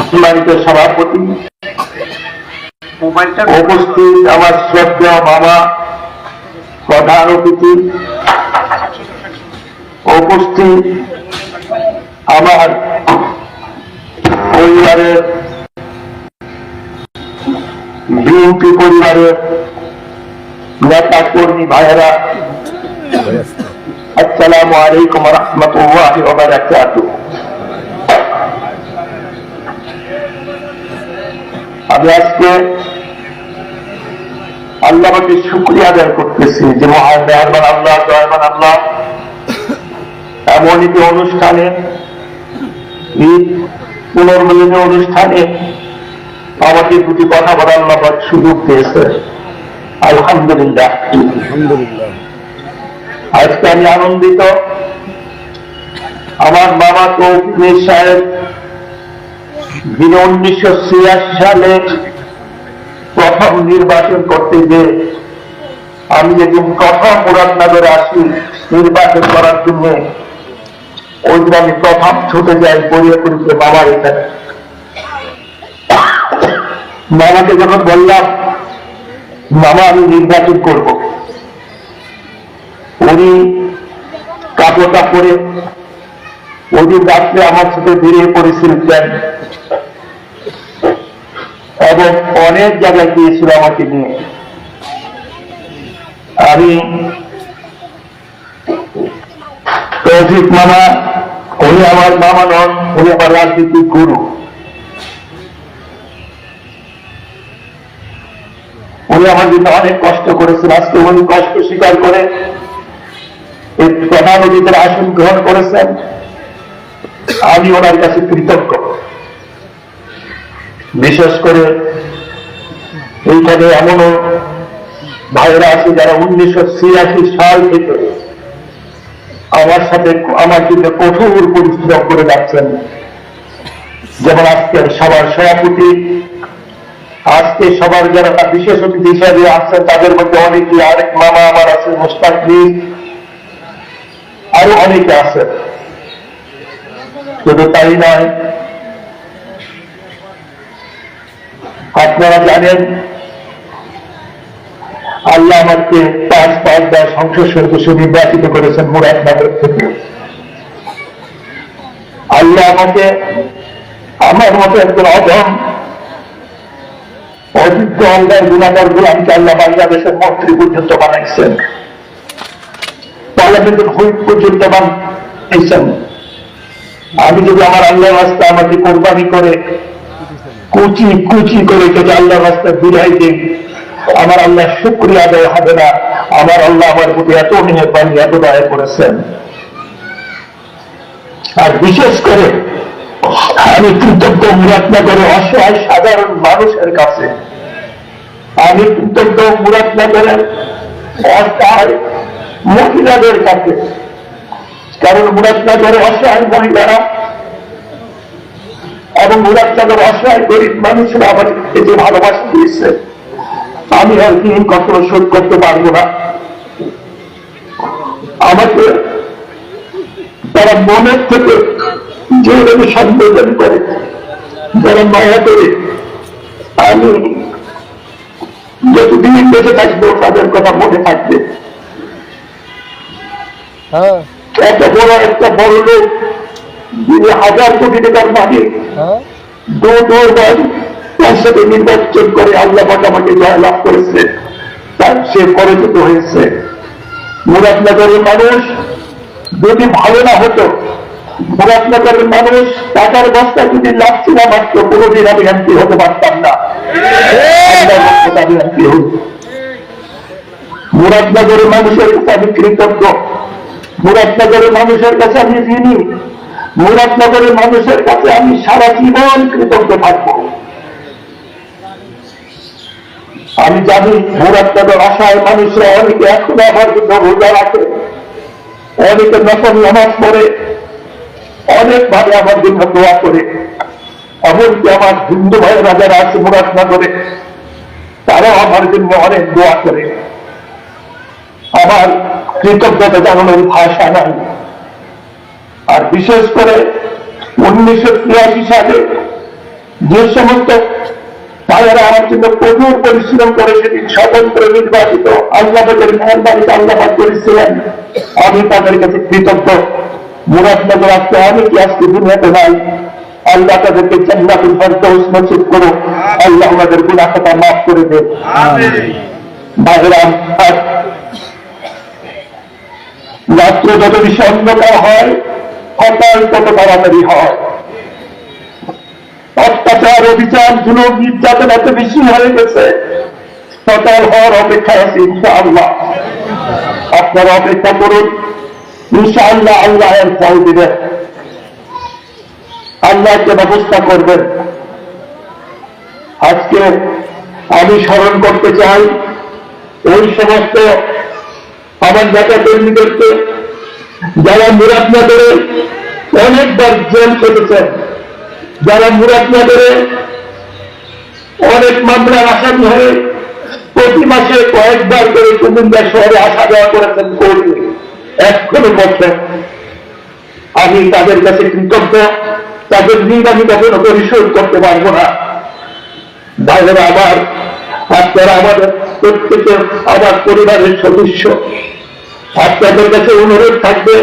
সম্মানিত সভাপতি উপস্থিত আমার শ্রদ্ধা মামা প্রধান অতিথি উপস্থিত আমার পরিবারের বিএনপি পরিবারের নেতা কর্মী ভাইয়েরা আসসালামু আলাইকুম রহমতুল্লাহ আমি আজকে আল্লাহকে শুক্রিয়া আদায় করতেছি যে মহান আল্লাহ দয়াবান আল্লাহ। এমন একটি অনুষ্ঠানে ঈদ পুনর্মিলনী অনুষ্ঠানে আমাকে দুটি কথা বলার আল্লাহ সুযোগ দিয়েছে। আলহামদুলিল্লাহ। আলহামদুলিল্লাহ। আজকে আমি আনন্দিত। আমার বাবা তৌফিক সাহেব যিনি উনিশশো ছিয়াশি সালে প্রথম নির্বাচন করতে গিয়ে আমি যেদিন প্রথম মুরাদনগরে আসি নির্বাচন করার জন্য, ওই দিন আমি প্রথম ছুটে যাই বরিয়াপুরিতে বাবার এখানে। মামাকে যখন বললাম, মামা, আমি নির্বাচন করব। উনি কাপড়টা পরে ওই দিন রাত্রে আমার সাথে বেরিয়ে পড়েছিলেন এবং অনেক জায়গায় গিয়েছিল আমাকে নিয়ে। আমি তৌফিক মামা, উনি আমার মামা নন, উনি আমার রাজনীতিক গুরু। উনি আমার জন্য অনেক কষ্ট করেছেন, আজকে উনি কষ্ট স্বীকার করে এই প্রধান অতিথির আসন গ্রহণ করেছেন। আমি ওনার কাছে কৃতজ্ঞ। বিশেষ করে এইখানে এমনও ভাইরা আছে যারা উনিশশো ছিয়াশি সাল থেকে আমার সাথে আমার কিন্তু কঠোর পরিশ্রম করে যাচ্ছেন। যেমন আজকের সবার সভাপতি, আজকে সবার যারা বিশেষ অতিথি হিসাবে আসছেন, তাদের মধ্যে অনেকে, আরেক মামা আমার আছে মুস্তাকিম আরও অনেকে আছেন শুধু তাই নয় আপনারা জানেন, আল্লাহ আমাকে পাঁচ পাঁচবার সংসদ সদস্য নির্বাচিত করেছেন মুরাদনগর থেকে। আল্লাহ আমাকে আমার মতো একজন অধম অযোগ্য অন্যায় গুণাগার গুলামকে আল্লাহ বাংলাদেশের মন্ত্রী পর্যন্ত বানাইছেন। পার্লামেন্টের হুইপ পর্যন্ত বানাইছেন। আমি যদি আমার আল্লাহ রাস্তা আমাকে কোরবানি করে কুচি কুচি করে যদি আল্লাহ রাস্তা বিদায় দিই আমার আল্লাহ শুক্রিয়া আদায় হবে না। আমার আল্লাহ আমার প্রতি এত মেহরবানি, এত দয়া করেছেন। আর বিশেষ করে, আমি কৃতজ্ঞ মুরাদনগরের অসহায় সাধারণ মানুষের কাছে। আমি কৃতজ্ঞ মুরাদনগরের অসহায় মহিলাদের কাছে। কারণ মুরাদনগরের অসহায় মহিলারা এবং মুরাদনগর অসহায় গরিব মানুষরা আমাদেরকে যে ভালোবাসা দিয়েছে আমি আর কি কখনো শোধ করতে পারব না। আমাকে তারা মনের থেকে যেভাবে সম্বোধন করে যারা মায়া করে আমি যতদিন বেঁচে থাকব তাদের কথা মনে থাকবে। হ্যাঁ। এত বড় একটা বড় লোক যিনি হাজার কোটি টাকার মালিক সাথে নির্বাচন করে আল্লাহ পাক আমাকে জয়লাভ করেছে তার সে পরাজিত হয়েছে। মুরাদনগরের মানুষ যদি ভালো না হতো, মুরাদনগরের মানুষ টাকার বস্তা যদি লাগছে না মাত্র, কোনোদিন আমি এমপি হতে পারতাম না। মুরাদনগরের মানুষের কাছে আমি কৃতজ্ঞ। মুরাদনগরের মানুষের কাছে আমি ঋণী। মুরাদনগরের মানুষের কাছে আমি সারা জীবন কৃতজ্ঞ থাকব। আমি জানি মুরাদনগর আশায় মানুষরা অনেকে এখনও আমার জন্য রোজা রাখে, অনেকে নকল নামাজ পড়ে অনেকভাবে আমার জন্য দোয়া করে। এমনকি আমার হিন্দু ভাইয়েরা যারা আছে মুরাদনগরে, তারাও আমার জন্য অনেক দোয়া করে। আমার কৃতজ্ঞতা জানানোর ভাষা নাই। আর বিশেষ করে উনিশশো ছিয়াশি সালে যে সমস্ত ভাইয়েরা আমার জন্য প্রচুর পরিশ্রম করে সেদিন স্বতন্ত্র নির্বাচিত আল্লাহ তাদের মেহরবানিতে আল্লাহ করেছিলেন আমি তাদের কাছে কৃতজ্ঞ। মুরাদনগর আজকে অনেকে আজকে দুনিয়াতে নাই আল্লাহ তাদেরকে জান্নাতুল ফেরদৌস নসিব করো আল্লাহ আমাদের গুনাহ খাতা মাফ করে দেন ভাইয়েরা আর রাত্র যত বেশি অন্ধকার হয় সকাল তত তাড়াতাড়ি হয়। অত্যাচার অবিচার জুলুম নির্যাতন এত বেশি হয়ে গেছে। সকাল হওয়ার অপেক্ষা আছে, ইনশাআল্লাহ। আপনারা অপেক্ষা করুন, ইনশাআল্লাহ আল্লাহ এর ফল দিবেন। আল্লাহ একটা ব্যবস্থা করবেন। আজকে আমি স্মরণ করতে চাই, ওই সমস্ত আমার নেতা কর্মীদেরকে যারা মুরাদনগরে অনেকবার জেল কেটেছেন যারা মুরাদনগরে অনেক মামলার আসামি হয়ে প্রতি মাসে কয়েকবার করে কুমিল্লা শহরে আসা যাওয়া করেছেন কোর্টে, এখনও বছর আমি তাদের কাছে কৃতজ্ঞ, তাদের ঋণ আমি কখনো পরিশোধ করতে পারব না। ভাইয়েরা আমার আপনারা আমাদের প্রত্যেকে আমার পরিবারের সদস্য আপনাদের কাছে অনুরোধ থাকবে।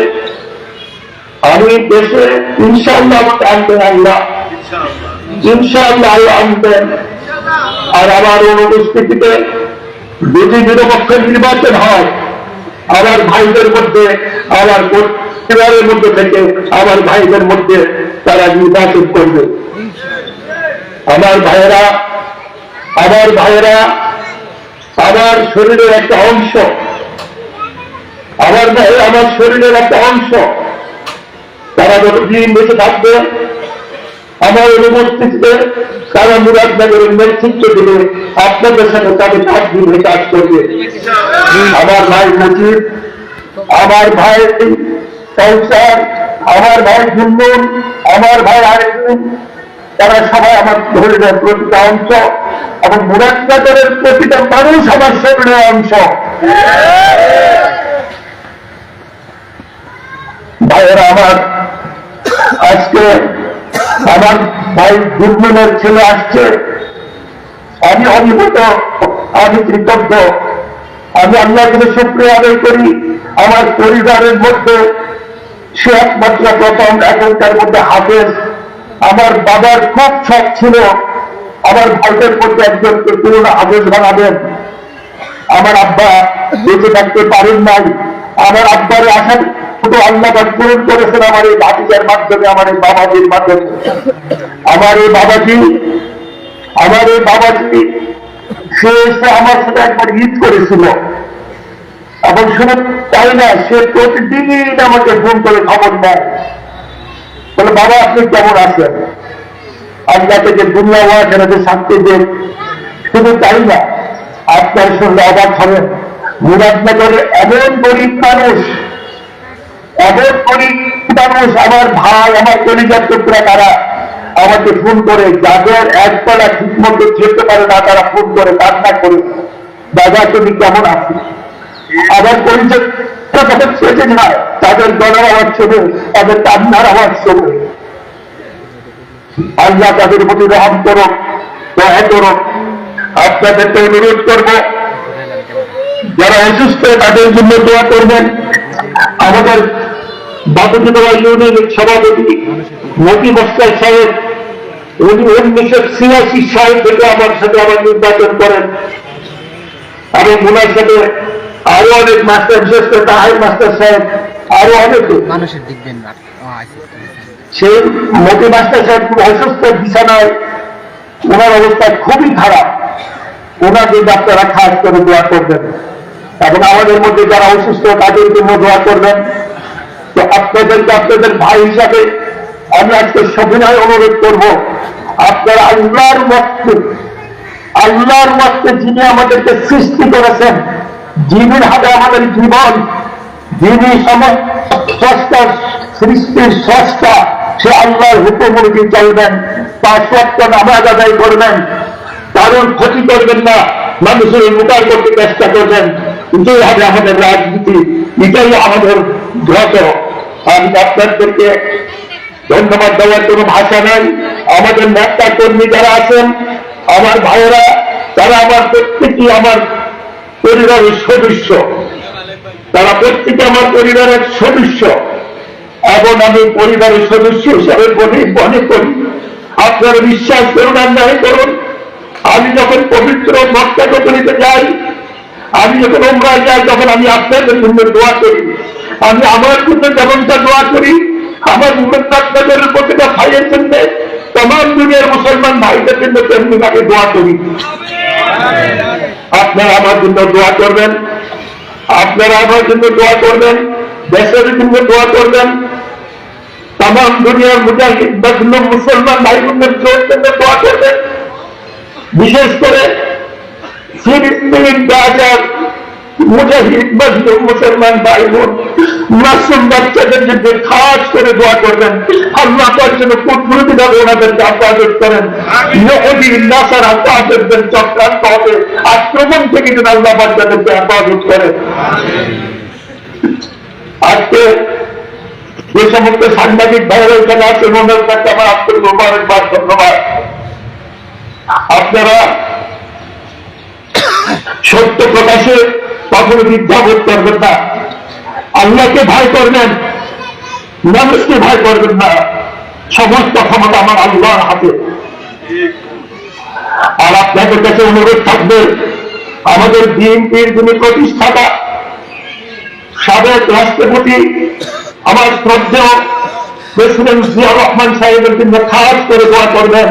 আমি দেশে ইনশাআল্লাহ আমাকে আল্লাহ ইনশাআল্লাহ আল্লাহ আনবেন আর আমার অনুপস্থিতিতে যদি নিরপেক্ষ নির্বাচন হয়, আমার ভাইদের মধ্যে, আমার পরিবারের মধ্যে থেকে আমার ভাইদের মধ্যে তারা নির্বাচন করবে। আমার ভাইয়েরা আমার ভাইয়েরা, আমার শরীরের একটা অংশ আমার ভাই আমার শরীরের একটা অংশ। তারা যতদিন বেঁচে থাকবে, আমার অনুপস্থিতিতে তারা মুরাদনগরের নেতৃত্ব দিলে আপনাদের সাথে তাদের কাজ দিলে কাজ করবে। আমার ভাই মুজিব, আমার ভাই কৌশল আমার ভাই ঝুন্নুন আমার ভাই আরেকুন তারা সবাই আমার শরীরের প্রতিটা অংশ এবং মুরাদনগরের প্রতিটা মানুষ আমার শরীরের অংশ। ভাইয়েরা আমার, আজকে আমার ভাই দুর্মনের ছেলে আসছে। আমি অভিভূত, আমি কৃতজ্ঞ। আমি আল্লাহ কাছে শুক্রিয়া আদায় করি। আমার পরিবারের মধ্যে সে একমাত্র প্রথম, এখনকার মধ্যে হাফেজ। আমার বাবার খুব শখ ছিল আমার ভাইদের মধ্যে একজনকে পুরো হাফেজ বানাবেন। আমার আব্বা বেঁচে থাকতে পারেন নাই। আমার আব্বার আশা শুধু আল্লাহ পাক পূরণ করেছেন আমার এই ভাতিজার মাধ্যমে, আমার এই বাবাজির মাধ্যমে। আমার এই বাবাজি, আমার এই বাবাজি, সে এসে আমার সাথে একবার ঈদ করেছিল। এবং শুনে তাই না, সে প্রতিদিনই আমাকে ফোন করে খবর দেয় বলে, বাবা, আপনি কেমন আছেন? আল্লাহ থেকে দুনিয়া ওয়া সেটাতে শান্তি দেন, শুধু তাই না, আপনার সঙ্গে অবাক হবেন। মুরাদনগরের এমন গরিব মানুষ গরিব মানুষ আমার ভাই, আমার কলিজার টুকরা তারা আমাকে ফোন করে। যাদের একবেলা ঠিক মতো খেতে পারে না, তারা ফোন করে, কান্না করে। দাদা, তুমি কেমন আছো? আবার পরিচয় যায় তাদের তাদের কান্নার আল্লাহ তাদের প্রতি রহম করো দয়া করো আপনাদেরকে অনুরোধ করব, যারা অসুস্থ, তাদের জন্য দোয়া করবেন। আমাদের বাবুজোড়া ইউনিয়নের সভাপতি মতি বস্তার সাহেব উনি উনিশশো ছিয়াশি সাল থেকে আমার সাথে আমার নির্বাচন করেন। এবং ওনার সাথে আরও অনেক মাস্টার বিশেষ করে মাস্টার সাহেব আরও অনেকে মানুষের দেখবেন না আচ্ছা। সেই মতি মাস্টার সাহেব খুব অসুস্থ বিছানায় ওনার অবস্থা খুবই খারাপ। ওনাকে ডাক্তাররা খাস করে দোয়া করবেন। এবং আমাদের মধ্যে যারা অসুস্থ তাদের জন্য দোয়া করবেন। আপনাদেরকে আপনাদের ভাই হিসাবে আমি আজকে সবিনয় অনুরোধ করব। আপনারা আল্লাহর মস্তে আল্লাহর মস্তে যিনি আমাদেরকে সৃষ্টি করেছেন যিনির হাতে আমাদের জীবন, যিনি সমস্ত সৃষ্টির স্রষ্টা, সে আল্লাহর হুকুম চলবেন, তার সত্য নামাজ আদায় করবেন কারণ ক্ষতি করবেন না, মানুষের উপকার করতে চেষ্টা করবেন। এটাই হবে আমাদের রাজনীতি, এটাই আমাদের ধ্বজ আমি আপনাদেরকে ধন্যবাদ দেওয়ার কোনো ভাষা নাই। আমাদের নেতা কর্মী যারা আছেন, আমার ভাইয়েরা, তারা আমার প্রত্যেকই আমার পরিবারের সদস্য। তারা প্রত্যেকে আমার পরিবারের সদস্য। এবং আমি পরিবারের সদস্য হিসাবে বলি, মনে করি। আপনারা বিশ্বাস করুন আর নাই করুন। আমি যখন পবিত্র মক্কা করিতে যাই, আমি যখন ওমরায় যাই, তখন আমি আপনাদের জন্য দোয়া করি। আমি আমার জন্য যেমনটা দোয়া করি, আমার মুখের প্রতিটা ভাইয়ের জন্য তমাম দুনিয়ার মুসলমান ভাইদের জন্য তেমনি তাকে দোয়া করি। আপনারা আমার জন্য দোয়া করবেন, আপনারা আমার জন্য দোয়া করবেন, দেশের জন্য দোয়া করবেন। তাম দুনিয়ার মুজাহিদ মুসলমান ভাই বোনদের জন্য দোয়া করবেন। বিশেষ করে ফিলিস্তিন গাজার মুজাহিদ মুসলমান ভাই বোন মাসুম বাচ্চাদের জন্য খাস করে দোয়া করবেন। আল্লাহ তার জন্য ভাবে করেন। নাসার চক্রান্ত হবে আক্রমণ থেকে আল্লাহ করেন। আজকে যে সমস্ত সাংবাদিক ভাইরা এখানে আছেন, ওনার কাছে আমার আত্মীয় ধন্যবাদ। আপনারা সত্য প্রকাশে কখনো দ্বিধাবোধ করবেন না। আল্লাহকে ভয় করবেন। মানুষকে ভয় করবেন না। সমস্ত ক্ষমতা আমার আল্লাহর হাতে। আর আপনাদের কাছে অনুরোধ থাকবে, আমাদের বিএনপির যিনি প্রতিষ্ঠাতা, সাবেক রাষ্ট্রপতি, আমার শ্রদ্ধেয় প্রেসিডেন্ট জিয়া রহমান সাহেবের জন্য খাস করে দোয়া করবেন।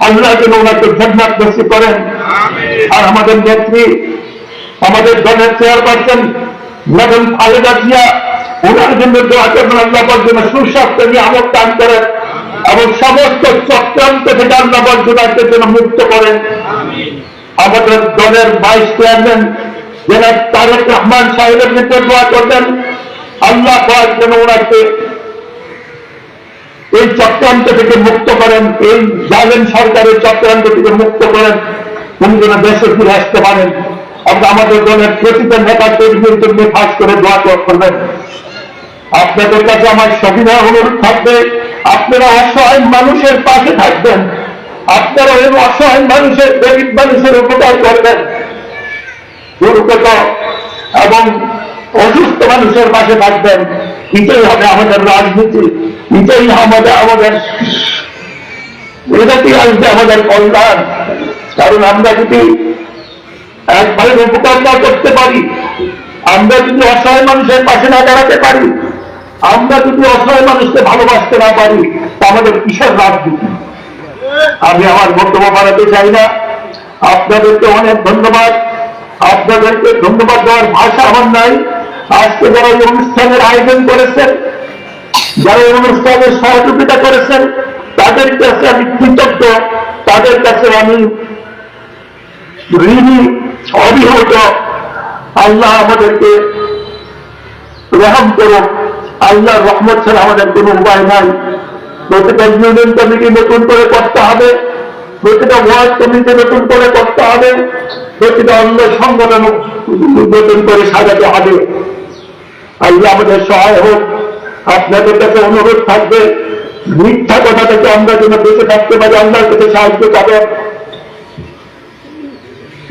আল্লাহ যেন ওনাকে জান্নাত নসিব করেন। আর আমাদের নেত্রী আমাদের দলের চেয়ারপারসন ম্যাডাম খালেদা জিয়া ওনার জন্য দোয়া করবেন আল্লাহ পাক সুস্বাস্থ্য নিয়ে আমল করেন এবং সমস্ত চক্রান্ত থেকে আল্লাহ পাক যেন মুক্ত করেন। আমাদের দলের ভাইস চেয়ারম্যান জেনার তারেক রহমান সাহেবের জন্য দোয়া করবেন, আল্লাহ যেন ওনাকে এই চক্রান্ত থেকে মুক্ত করেন, এই জালেন সরকারের চক্রান্ত থেকে মুক্ত করেন। উনি যেন দেশে ফিরে আসতে পারেন। আমরা আমাদের দলের প্রতিটা নেতা কর্মীর জন্য খাস করে দোয়া করবেন আপনাদের কাছে আমার সবিনয় অনুরোধ থাকবে, আপনারা অসহায় মানুষের পাশে থাকবেন, আপনারা ওই অসহায় মানুষের, গরিব মানুষের উপকার করবেন। দুর্গত এবং অসুস্থ মানুষের পাশে থাকবেন। এটাই হবে আমাদের রাজনীতি, এটাই আমাদের আমাদের এটাতেই আসবে আমাদের কল্যাণ। কারণ আমরা যদি একবারে উপকার না করতে পারি। আমরা যদি অসহায় মানুষের পাশে না দাঁড়াতে পারি, আমরা যদি অসহায় মানুষকে ভালোবাসতে না পারি, তা আমাদের কিসের রাজনীতি? আমি আমার বক্তব্য বাড়াতে চাই না। আপনাদেরকে অনেক ধন্যবাদ। আপনাদেরকে ধন্যবাদ দেওয়ার ভাষা আমার নাই। আজকে যারা এই অনুষ্ঠানের আয়োজন করেছেন, যারা এই অনুষ্ঠানের সহযোগিতা করেছেন, তাদের কাছে আমি কৃতজ্ঞ। তাদের কাছে আমি ঋণী অবিহত আল্লাহ আমাদেরকে রহম করুন আল্লাহর রহমত ছাড়া আমাদের কোনো উপায় নাই। প্রতিটা ইউনিয়ন কমিটি নতুন করে করতে হবে। প্রতিটা ওয়ার্ড কমিটি নতুন করে করতে হবে। প্রতিটা অন্য সংগঠন নতুন করে সাজাতে হবে। আল্লাহ আমাদের সহায় হোক। আপনাদের কাছে অনুরোধ থাকবে, মিথ্যা কথা থেকে আমরা যেন বেঁচে থাকতে পারি, আল্লাহর কাছে সাহায্য পাবেন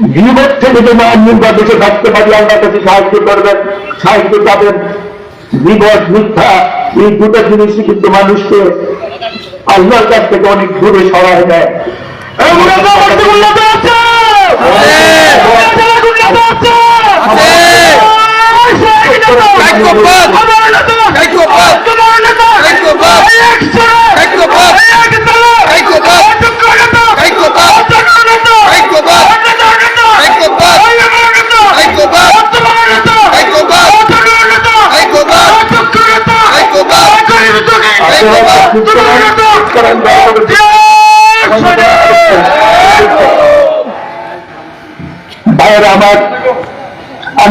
বিপদ থেকে যেন আমরা বেঁচে থাকতে পারি আল্লাহর কাছে সাহায্য করবেন সাহায্য পাবেন বিপদ মিথ্যা এই দুটো জিনিসই কিন্তু মানুষকে আল্লাহর কাছ থেকে অনেক দূরে সরায় দেয়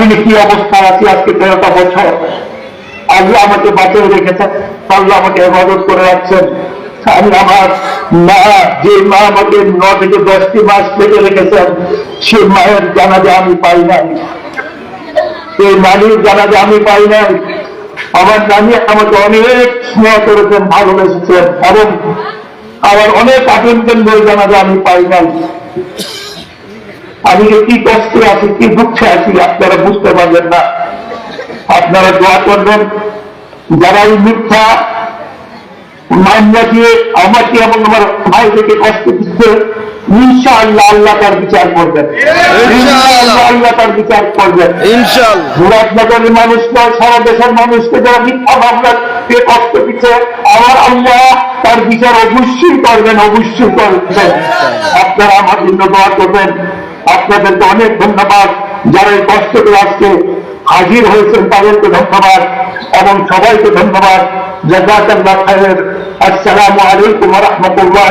আমি কি অবস্থা আছি আজকে তেরোটা বছর? আল্লাহ আমাকে বাঁচিয়ে রেখেছেন, আল্লাহ আমাকে হেফাজত করে রাখছেন। আমি আমার মা, যে মা আমাকে ন থেকে দশটি মাস থেকে রেখেছেন, সে মায়ের জানাজা আমি পাই নাই। সেই নানির জানাজা আমি পাই নাই। আমার নানি আমাকে অনেক স্নেহ করেছেন, ভালোবেসেছেন, এবং আমার অনেক আবেদন বলে জানাবে আমি পাই নাই। আমি যে কি কষ্টে আছি কি দুঃখে আছি আপনারা বুঝতে পারবেন না। আপনারা দোয়া করবেন যারা এই মিথ্যা মামলা দিয়ে আমাকে এবং আমার ভাইদেরকে কষ্ট দিচ্ছে ইনশাআল্লাহ আল্লাহ তার বিচার করবেন। আল্লাহ তার বিচার করবেন। ইনশাআল্লাহ। মুরাদনগরের মানুষকে সারা দেশের মানুষকে যারা মিথ্যা মামলা দিয়ে কষ্ট দিচ্ছে আমার আল্লাহ তার বিচার অবশ্যই করবেন অবশ্যই করবেন। আপনারা আমার জন্য দোয়া করবেন। আপনাদেরকে অনেক ধন্যবাদ। যারা এই কষ্ট করে আজকে হাজির হয়েছেন, তাদেরকে ধন্যবাদ এবং সবাইকে ধন্যবাদ। জাজাকাল্লাহ খায়ের আসসালামু আলাইকুম রহমতুল্লাহ